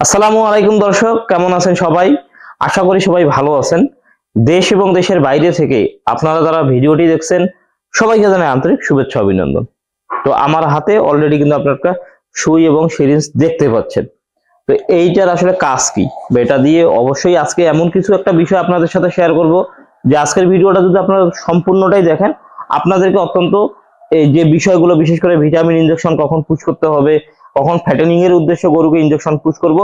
আসসালামু আলাইকুম দর্শক, কেমন আছেন সবাই? আশা করি সবাই ভালো আছেন। দেশ এবং দেশের বাইরে থেকে আপনারা যারা ভিডিওটি দেখছেন, সবাইকে জানাই আন্তরিক শুভেচ্ছা অভিনন্দন। তো আমার হাতে অলরেডি কিন্তু আপনারা সুই এবং সিরিঞ্জ দেখতে পাচ্ছেন। তো এইটার আসলে কাজ কি? বা এটা দিয়ে অবশ্যই আজকে এমন কিছু একটা বিষয় আপনাদের সাথে শেয়ার করব যে আজকের ভিডিওটা যদি আপনারা সম্পূর্ণটাই দেখেন, আপনাদেরকে অত্যন্ত এই যে বিষয়গুলো, বিশেষ করে ভিটামিন ইনজেকশন কখন পুশ করতে হবে কখন ফ্যাটেনিং এর উদ্দেশ্যে গরুকে ইনজেকশন পুশ করব,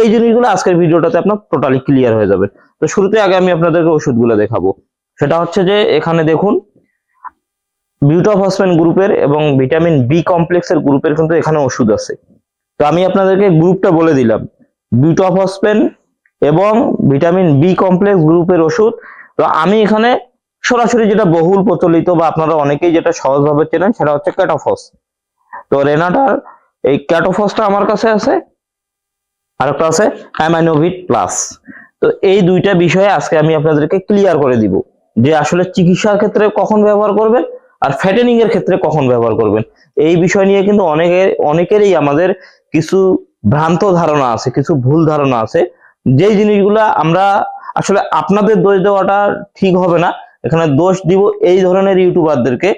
এই জিনিসগুলো আজকের ভিডিওটাতে আপনার টোটালি ক্লিয়ার হয়ে যাবে। তো শুরুতে আগে আমি আপনাদেরকে ওষুধগুলো দেখাবো। সেটা হচ্ছে যে, এখানে দেখুন বিউটোফসফেন গ্রুপের এবং ভিটামিন বি কমপ্লেক্সের গ্রুপের কিন্তু এখানে ওষুধ আছে। তো আমি আপনাদেরকে গ্রুপটা বলে দিলাম। বিউটোফসফেন এবং ভিটামিন বি কমপ্লেক্স গ্রুপের ওষুধ। তো আমি এখানে সরাসরি যেটা বহুল প্রচলিত বা আপনারা অনেকেই যেটা সহজভাবে চেনেন, সেটা হচ্ছে ক্যাটোফস তো রেনাটার এই ক্যাটোফসটা আমার কাছে আছে। আর একটা আছে অ্যামাইনোভিট প্লাস। তো এই দুইটা বিষয়ে আজকে আমি আপনাদেরকে ক্লিয়ার করে দিব যে আসলে চিকিৎসার ক্ষেত্রে কখন ব্যবহার করবেন আর ফ্যাটেনিং এর ক্ষেত্রে কখন ব্যবহার করবেন। এই বিষয় নিয়ে কিন্তু অনেকের অনেকেরই আমাদের কিছু ভ্রান্ত ধারণা আছে, কিছু ভুল ধারণা আছে। যেই জিনিসগুলো আমরা আসলে আপনাদের দোষ দেওয়াটা ঠিক হবে না, এখানে দোষ দিব এই ধরনের ইউটিউবারদেরকে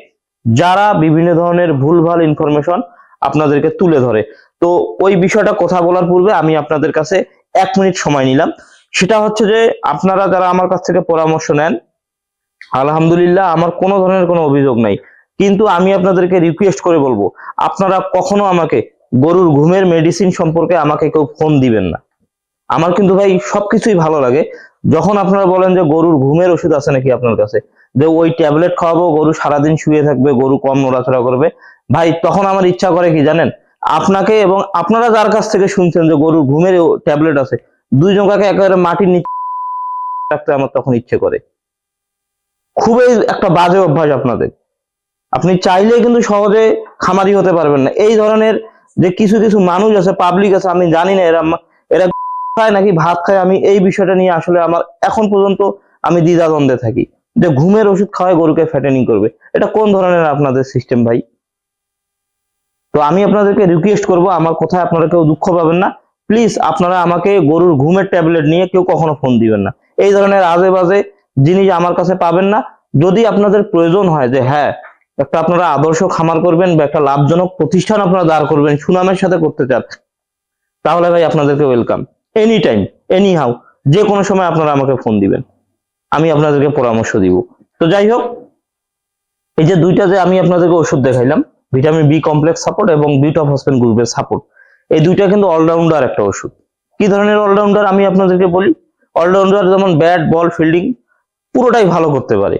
যারা বিভিন্ন ধরনের ভুলভাল ইনফরমেশন আপনাদেরকে তুলে ধরে। তো ওই বিষয়টা কথা বলার পূর্বে আমি আপনাদের কাছে এক মিনিট সময় নিলাম। সেটা হচ্ছে যে, আপনারা যারা আমার কাছ থেকে পরামর্শ নেন, আলহামদুলিল্লাহ আমার কোনো ধরনের কোনো অভিযোগ নাই। কিন্তু আমি আপনাদেরকে রিকোয়েস্ট করে বলব, আপনারা কখনো আমাকে গরুর ঘুমের মেডিসিন সম্পর্কে আমাকে কেউ ফোন দিবেন না। আমার কিন্তু ভাই সবকিছুই ভালো লাগে। যখন আপনারা বলেন যে গরুর ঘুমের ওষুধ আছে নাকি আপনার কাছে, যে ওই ট্যাবলেট খাওয়াবো, গরু সারাদিন শুয়ে থাকবে, গরু কম নড়াচড়া করবে ভাই, তখন আমার ইচ্ছা করে কি জানেন? আপনাকে এবং আপনারা যার কাছ থেকে শুনছেন যে গরুর ঘুমের ট্যাবলেট আছে কাকে একেবারে মাটির নিচে রাখতে আমার তখন ইচ্ছে করে। খুবই একটা বাজে অভ্যাস আপনাদের। আপনি চাইলে কিন্তু সহজে খামারি হতে পারবেন না। এই ধরনের যে কিছু কিছু মানুষ আছে পাবলিক আছে, আমি জানি না, এরা এরা খায় নাকি ভাত খায়, আমি এই বিষয়টা নিয়ে আসলে আমার এখন পর্যন্ত আমি দ্বিধাদ্বন্দ্বে থাকি। যে ঘুমের ওষুধ খাওয়ায় গরুকে ফ্যাটেনিং করবে। এটা কোন ধরনের আপনাদের সিস্টেম ভাই? তো আমি আপনাদেরকে রিকোয়েস্ট করব, আমার কথায় আপনারা কেউ দুঃখ পাবেন না। প্লিজ আপনারা আমাকে গরুর ঘুমের ট্যাবলেট নিয়ে কেউ কখনো ফোন দিবেন না। এই ধরনের আজে বাজে জিনিস আমার কাছে পাবেন না। যদি আপনাদের প্রয়োজন হয় যে হ্যাঁ একটা আপনারা আদর্শ খামার করবেন বা একটা লাভজনক প্রতিষ্ঠান আপনারা দাঁড় করবেন, সুনামের সাথে করতে চান, তাহলে ভাই আপনাদেরকে welcome any time anyhow যে কোনো সময় আপনারা আমাকে ফোন দিবেন। আমি আপনাদেরকে পরামর্শ দিব। তো যাই হোক, এই যে দুইটা যে আমি আপনাদেরকে ওষুধ দেখাইলাম ভিটামিন বি কমপ্লেক্স সাপোর্ট এবং হসপেন গ্রুপের সাপোর্ট এই দুইটা কিন্তু অলরাউন্ডার একটা ওষুধ। কি ধরনের অলরাউন্ডার আমি আপনাদেরকে বলি? অলরাউন্ডার যেমন ব্যাট বল ফিল্ডিং পুরোটাই ভালো করতে পারে।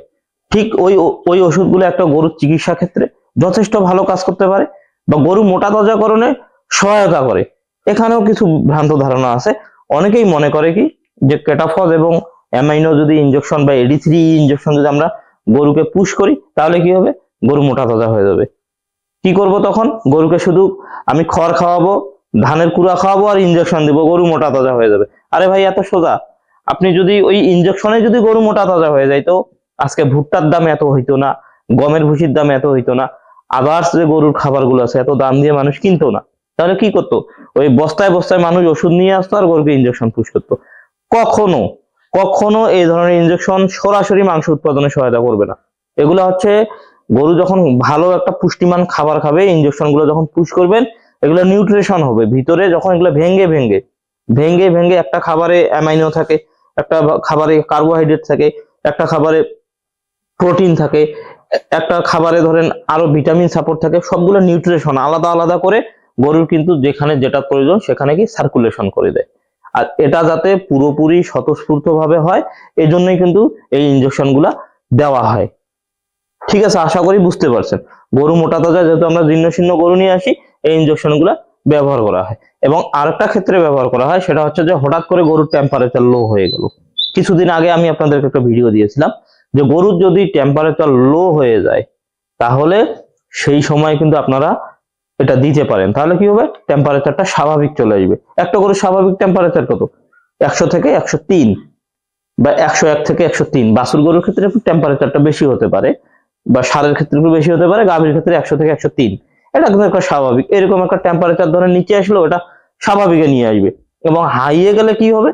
ঠিক ওই ওই ওষুধগুলো একটা গরুর চিকিৎসা ক্ষেত্রে যথেষ্ট ভালো কাজ করতে পারে বা গরু মোটা তাজাকরণে সহায়তা করে। এখানেও কিছু ভ্রান্ত ধারণা আছে। অনেকেই মনে করে কি? যে কেটাফজ এবং অ্যামাইনো যদি ইনজেকশন বা এডি থ্রি ইনজেকশন যদি আমরা গরুকে পুশ করি, তাহলে কি হবে? গরু মোটা তাজা হয়ে যাবে। কি করব তখন? গরুকে শুধু আমি খড় খাওয়াবো, ধানের কুড়া খাওয়াবো আর ইনজেকশন দিব, গরু মোটা তাজা হয়ে যাবে। আরে ভাই, এত সোজা। আপনি যদি ওই ইনজেকশনে যদি গরু মোটা তাজা হয়ে যায় তো আজকে ভুট্টার দাম এত হইতো না, গমের ভুসির দাম এত হইতো না আবার যে গরুর খাবারগুলো আছে, এত দাম দিয়ে মানুষ কিনতো না। তাহলে কি করতো? ওই বস্তায় বস্তায় মানুষ ওষুধ নিয়ে আসতো আর গরুকে ইনজেকশন পুশ করতো। কখনো কখনো এই ধরনের ইনজেকশন সরাসরি মাংস উৎপাদনে সহায়তা করবে না। এগুলো হচ্ছে গরু যখন ভালো একটা পুষ্টিমান খাবার খাবে ইনজেকশনগুলো যখন পুশ করবেন, এগুলো নিউট্রিশন হবে। ভিতরে যখন এগুলো ভেঙ্গে ভেঙ্গে ভেঙ্গে ভেঙ্গে একটা খাবারে অ্যামাইনো থাকে, একটা খাবারে কার্বোহাইড্রেট থাকে, একটা খাবারে প্রোটিন থাকে, একটা খাবারে ধরেন আরও ভিটামিন সাপোর্ট থাকে, সবগুলো নিউট্রিশন আলাদা আলাদা করে গরুর কিন্তু যেখানে যেটা প্রয়োজন সেখানে কি সার্কুলেশন করে দেয়। আর এটা যাতে পুরোপুরি স্বতঃস্ফূর্তভাবে হয় এই জন্যই কিন্তু এই ইনজেকশন দেওয়া হয়। ঠিক আছে, আশা করি বুঝতে পারছেন। গরু মোটা তাজা যেহেতু আমরা জীর্ণ শীর্ণ গরু নিয়ে আসি, এই ইনজেকশনগুলা ব্যবহার করা হয়। এবং আরেকটা ক্ষেত্রে ব্যবহার করা হয়, সেটা হচ্ছে যে হঠাৎ করে গরুর টেম্পারেচার লো হয়ে গেল। কিছুদিন আগে আমি আপনাদেরকে একটা ভিডিও দিয়েছিলাম যে গরুর যদি টেম্পারেচার লো হয়ে যায়, তাহলে সেই সময় কিন্তু আপনারা এটা দিতে পারেন। তাহলে কি হবে? টেম্পারেচারটা স্বাভাবিক চলে আসবে। একটা গরুর স্বাভাবিক টেম্পারেচার কত? একশো থেকে একশো তিন বা একশো এক থেকে একশো তিন। বাসুর গরুর ক্ষেত্রে টেম্পারেচারটা বেশি হতে পারে। বা সারের ক্ষেত্রে একটু বেশি হতে পারে, গাভীর ক্ষেত্রে একশো থেকে একশো তিন। এটা কিন্তু একটা স্বাভাবিক। এরকম একটা টেম্পারেচার ধরে নিচে আসলো এটা স্বাভাবিকে নিয়ে আসবে। এবং হাইয়ে গেলে কি হবে?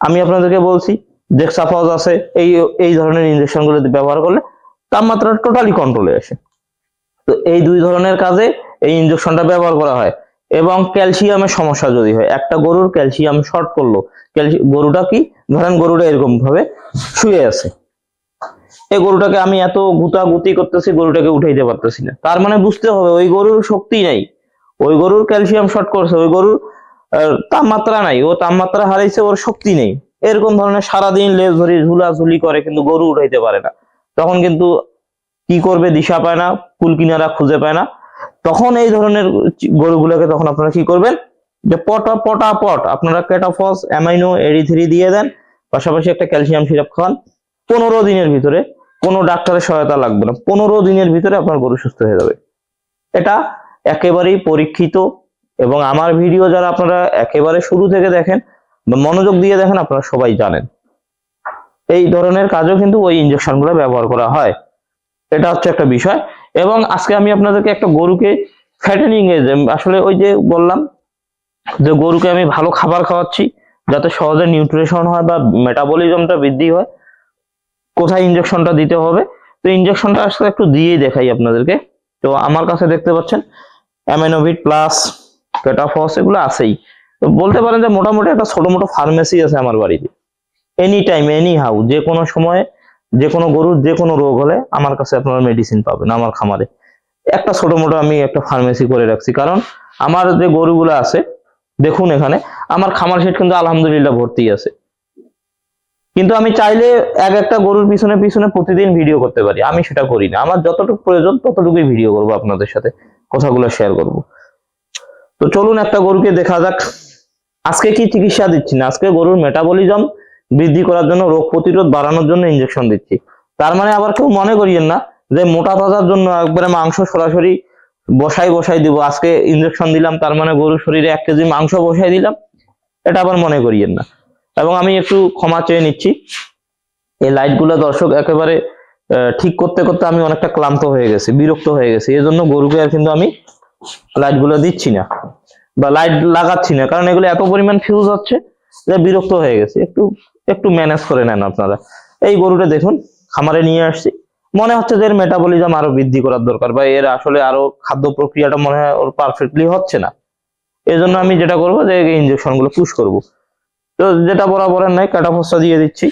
আমি আপনাদেরকে বলছি ডেক্সাফজ আছে, এই এই ধরনের ইনজেকশনগুলো ব্যবহার করলে তাপমাত্রা টোটালি কন্ট্রোলে আসে। তো এই দুই ধরনের কাজে এই ইনজেকশনটা ব্যবহার করা হয়। এবং ক্যালসিয়ামের সমস্যা যদি হয়, একটা গরুর ক্যালসিয়াম শর্ট করল। গরুটা কি? ধরেন গরুটা এরকম ভাবে শুয়ে আছে। এই গরুটাকে আমি এত গুতাগুতি করতেছি, গরুটাকে উঠাইতে পারতেছি না। তার মানে বুঝতে হবে, ওই গরুর শক্তি নাই। ওই গরুর ক্যালসিয়াম শর্ট করছে, ওই গরুর তাপমাত্রা নাই, ও তাপমাত্রা হারাইছে, ওর শক্তি নেই। এরকম ধরনের সারাদিন লেজ ধরি ঝুলাঝুলি করে, কিন্তু গরু উঠাইতে পারে না। তখন কিন্তু কি করবে, দিশা পায় না কুল কিনারা খুঁজে পায় না। তখন এই ধরনের গরুগুলোকে তখন আপনারা কি করবেন? যে পটা পটা পট, আপনারা কেটাফস অ্যামাইনো এডি থ্রি দিয়ে দেন, পাশাপাশি একটা ক্যালসিয়াম সিরাপ খাওয়ান পনেরো দিনের ভিতরে কোনো ডাক্তারের সহায়তা লাগবে না। পনেরো দিনের ভিতরে আপনার গরু সুস্থ হয়ে যাবে। এটা একেবারেই পরীক্ষিত এবং আমার ভিডিও যারা আপনারা একেবারে শুরু থেকে দেখেন বা মনোযোগ দিয়ে দেখেন, আপনারা সবাই জানেন। এই ধরনের কাজও কিন্তু ওই ইনজেকশনগুলো ব্যবহার করা হয়। এটা হচ্ছে একটা বিষয়। এবং আজকে আমি আপনাদেরকে একটা গরুকে ফ্যাটেনিং এ আসলে ওই যে বললাম যে, গরুকে আমি ভালো খাবার খাওয়াচ্ছি, যাতে সহজে নিউট্রিশন হয় বা মেটাবলিজমটা বৃদ্ধি হয়। কোথায় ইনজেকশনটা দিতে হবে? তো ইনজেকশনটা আসলে একটু দিয়ে দেখাই আপনাদেরকে। তো আমার কাছে দেখতে পাচ্ছেন অ্যামিনোভিট প্লাস কেটাফস এগুলো আছেই। তো বলতে পারেন যে মোটামুটি একটা ছোট মোটো ফার্মেসি আছে আমার বাড়িতে। এনি টাইম এনি হাউ যে কোনো সময়ে, যে কোনো গরুর যে কোনো রোগ হলে আমার কাছে আপনারা মেডিসিন পাবেন আমার খামারে। একটা ছোট মোটো আমি একটা ফার্মেসি করে রাখছি। কারণ আমার যে গরুগুলো আছে, দেখুন এখানে, আমার খামার সেট কিন্তু আলহামদুলিল্লাহ ভর্তি আছে। কিন্তু আমি চাইলে এক একটা গরুর পিছনে পিছনে প্রতিদিন ভিডিও করতে পারি। আমি সেটা করি না। আমার যতটুকু প্রয়োজন ততটুকুই ভিডিও করব আপনাদের সাথে। কথাগুলো শেয়ার করব। তো চলুন একটা গরুকে দেখা যাক। আজকে কি চিকিৎসা দিচ্ছি না? আজকে গরুর মেটাবলিজম বৃদ্ধি করার জন্য রোগ প্রতিরোধ বাড়ানোর জন্য ইনজেকশন দিচ্ছি। তার মানে আবার কেউ মনে করিয়েন না যে মোটা তাজার জন্য একবারে মাংস সরাসরি বসাই বসাই দিব। আজকে ইনজেকশন দিলাম, তার মানে গরুর শরীরে এক কেজি মাংস বসাই দিলাম। এটা আবার মনে করিয়েন না। এবং আমি একটু ক্ষমা চেয়ে নিচ্ছি। এই লাইটগুলো দর্শক একেবারে ঠিক করতে করতে আমি অনেকটা ক্লান্ত হয়ে গেছি, বিরক্ত হয়ে গেছি। এই জন্য গরুকে আর কিন্তু আমি লাইটগুলো দিচ্ছি না বা লাইট লাগাচ্ছি না, কারণ এগুলো এত পরিমাণ ফিউজ হচ্ছে যে বিরক্ত হয়ে গেছে। একটু একটু ম্যানেজ করে নেন আপনারা। এই গরুটা দেখুন, খামারে নিয়ে আসছি। মনে হচ্ছে যে এর মেটাবলিজম আরও বৃদ্ধি করার দরকার বা এর আসলে আরও খাদ্য প্রক্রিয়াটা মনে হয় ওর পারফেক্টলি হচ্ছে না। এই জন্য আমি যেটা করব যে ইনজেকশনগুলো পুশ করব। তো যেটা বরাবরের নাই কাটাফসটা দিয়ে দিচ্ছি।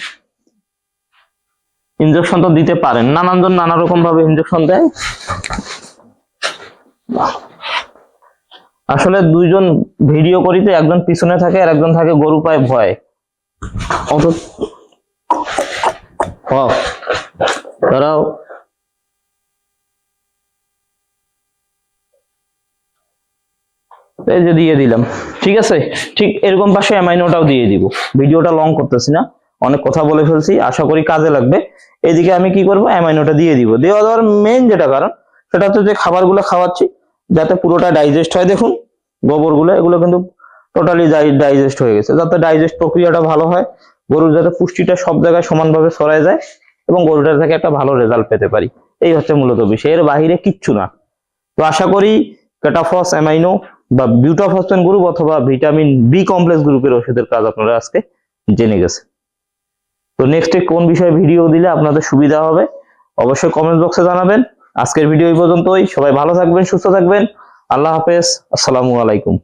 ইনজেকশন তো দিতে পারেন। নানানজন নানা রকম ভাবে ইনজেকশন দেয় আসলে দুইজন ভিডিও করিতে একজন পিছনে থাকে আর একজন থাকে গরু পায় ভয়। অত এই যে দিয়ে দিলাম। ঠিক আছে? ঠিক এরকম পাশে অ্যামাইনোটাও দিয়ে দিব। ভিডিওটা লং করতেছি না। অনেক কথা বলে ফেলছি। আশা করি কাজে লাগবে। এদিকে আমি কি করব? অ্যামাইনোটা দিয়ে দিব। দেওয়া দেওয়ার মেইন যেটা কারণ, সেটা হচ্ছে যে খাবারগুলো খাওয়াচ্ছি, যাতে পুরোটা ডাইজেস্ট হয়। দেখুন, গোবরগুলো, এগুলো কিন্তু টোটালি ডাইজেস্ট হয়ে গেছে। যাতে ডাইজেস্ট প্রক্রিয়াটা ভালো হয়, গরুর যাতে পুষ্টিটা সব জায়গায় সমানভাবে ছড়ায় যায় এবং গরুটার থেকে একটা ভালো রেজাল্ট পেতে পারি। এই হচ্ছে মূলত বিষয়। এর বাইরে কিচ্ছু না। তো আশা করি কেটাফস অ্যামাইনো বা বিউটাফসফেন গ্রুপ অথবা ভিটামিন বি কমপ্লেক্স গ্রুপের ওষুধের কাজ আপনারা আজকে জেনে গেছেন। তো নেক্সটে কোন বিষয়ে ভিডিও দিলে আপনাদের সুবিধা হবে, অবশ্যই কমেন্ট বক্সে জানাবেন। আজকের ভিডিও এই পর্যন্তই। সবাই ভালো থাকবেন, সুস্থ থাকবেন। আল্লাহ হাফেজ। আসসালামু আলাইকুম।